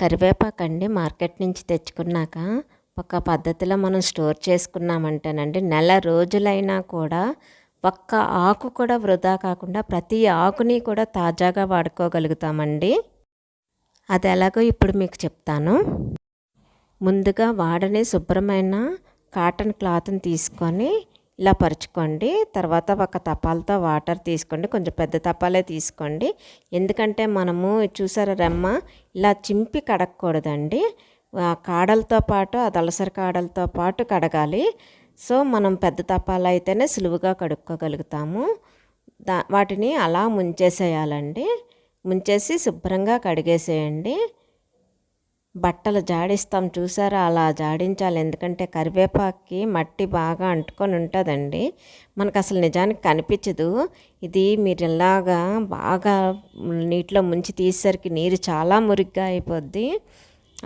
కరివేపాకు అండి మార్కెట్ నుంచి తెచ్చుకున్నాక ఒక పద్ధతిలో మనం స్టోర్ చేసుకున్నామంటేనండి నెల రోజులైనా కూడా ఒక్క ఆకు కూడా వృధా కాకుండా ప్రతి ఆకుని కూడా తాజాగా వాడుకోగలుగుతామండి. అది ఎలాగో ఇప్పుడు మీకు చెప్తాను. ముందుగా వాడని శుభ్రమైన కాటన్ క్లాత్ని తీసుకొని ఇలా పరుచుకోండి. తర్వాత ఒక తపాలతో వాటర్ తీసుకోండి. కొంచెం పెద్ద తపాలే తీసుకోండి. ఎందుకంటే మనము చూసారా రెమ్మ? ఇలా చింపి కడగకూడదండి. ఆ కాడలతో పాటు ఆ దళసరి కాడలతో పాటు కడగాలి. సో మనం పెద్ద తపాలు అయితేనే సులువుగా కడుక్కోగలుగుతాము. దా వాటిని అలా ముంచేసేయాలండి. ముంచేసి శుభ్రంగా కడిగేసేయండి. బట్టలు జాడిస్తాం చూసారా? అలా జాడించాలి. ఎందుకంటే కరివేపాకి మట్టి బాగా అంటుకొని ఉంటుందండి. మనకు అసలు నిజానికి కనిపించదు. ఇది మీరు ఇలాగా బాగా నీటిలో ముంచి తీసేసరికి నీరు చాలా మురిగ్గా అయిపోద్ది.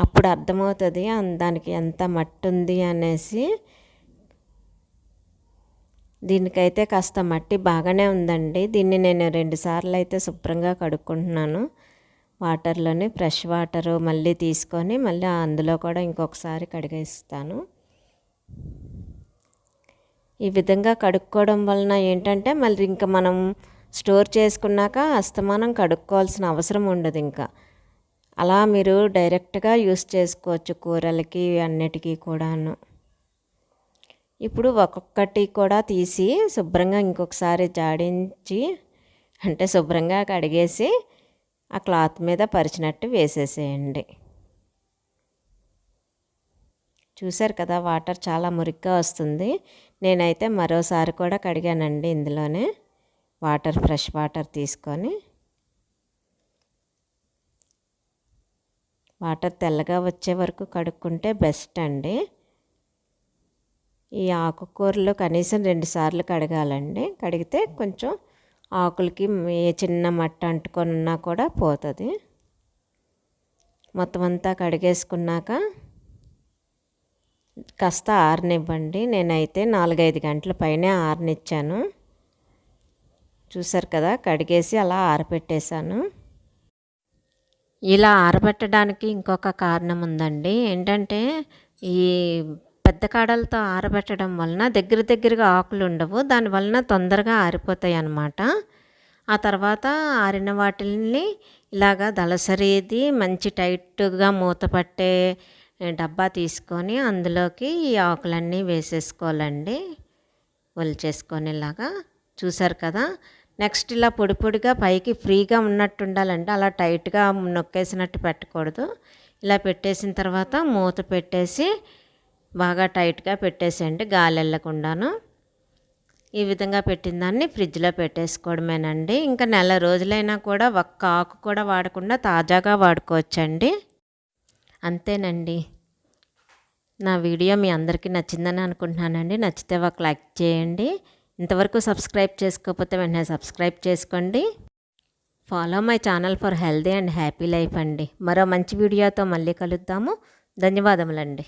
అప్పుడు అర్థమవుతుంది దానికి ఎంత మట్టి ఉంది అనేసి. దీనికైతే కాస్త మట్టి బాగానే ఉందండి. దీన్ని నేను రెండుసార్లు అయితే శుభ్రంగా కడుక్కుంటున్నాను. వాటర్లోని ఫ్రెష్ వాటర్ మళ్ళీ తీసుకొని మళ్ళీ అందులో కూడా ఇంకొకసారి కడిగేస్తాను. ఈ విధంగా కడుక్కోవడం వలన ఏంటంటే మళ్ళీ ఇంకా మనం స్టోర్ చేసుకున్నాక అస్తమానం కడుక్కోవాల్సిన అవసరం ఉండదు ఇంకా. అలా మీరు డైరెక్ట్గా యూస్ చేసుకోవచ్చు కూరలకి అన్నిటికీ కూడాను. ఇప్పుడు ఒక్కొక్కటి కూడా తీసి శుభ్రంగా ఇంకొకసారి జాడించి అంటే శుభ్రంగా కడిగేసి ఆ క్లాత్ మీద పరిచినట్టు వేసేసేయండి. చూశారు కదా వాటర్ చాలా మురిగ్గా వస్తుంది. నేనైతే మరోసారి కూడా కడిగానండి ఇందులోనే. వాటర్ ఫ్రెష్ వాటర్ తీసుకొని. వాటర్ తెల్లగా వచ్చే వరకు కడుక్కుంటే బెస్ట్ అండి. ఈ ఆకుకూరలు కనీసం రెండుసార్లు కడగాలండి. కడిగితే కొంచెం ఆకులకి ఏ చిన్న మట్ట అంటుకొని ఉన్నా కూడా పోతుంది. మొత్తం అంతా కడిగేసుకున్నాక కాస్త ఆరనివ్వండి. నేనైతే నాలుగైదు గంటల పైనే ఆరనిచ్చాను. చూసారు కదా కడిగేసి అలా ఆరపెట్టేశాను. ఇలా ఆరబెట్టడానికి ఇంకొక కారణం ఉందండి. ఏంటంటే ఈ పెద్ద కాడలతో ఆరబెట్టడం వలన దగ్గర దగ్గరగా ఆకులు ఉండవు. దాని వలన తొందరగా ఆరిపోతాయి అన్నమాట. ఆ తర్వాత ఆరిన వాటిని ఇలాగా దళసరిది మంచి టైట్గా మూత పట్టే డబ్బా తీసుకొని అందులోకి ఈ ఆకులన్నీ వేసేసుకోవాలండి. ఒలిచేసుకొని ఇలాగా చూసారు కదా? నెక్స్ట్ ఇలా పొడి పొడిగా పైకి ఫ్రీగా ఉన్నట్టు ఉండాలంటే అలా టైట్గా నొక్కేసినట్టు పెట్టకూడదు. ఇలా పెట్టేసిన తర్వాత మూత పెట్టేసి బాగా టైట్గా పెట్టేసేయండి గాలి వెళ్ళకుండాను ఈ విధంగా పెట్టిన దాన్ని ఫ్రిడ్జ్లో పెట్టేసుకోవడమేనండి. ఇంకా నెల రోజులైనా కూడా ఒక్క ఆకు కూడా వాడకుండా తాజాగా వాడుకోవచ్చండి. అంతేనండి. నా వీడియో మీ అందరికీ నచ్చిందని అనుకుంటున్నానండి. నచ్చితే ఒక లైక్ చేయండి. ఇంతవరకు సబ్స్క్రైబ్ చేసుకోకపోతే వెంటనే సబ్స్క్రైబ్ చేసుకోండి. Follow my channel for healthy and happy life అండి. మరో మంచి వీడియోతో మళ్ళీ కలుద్దాము. ధన్యవాదములండి.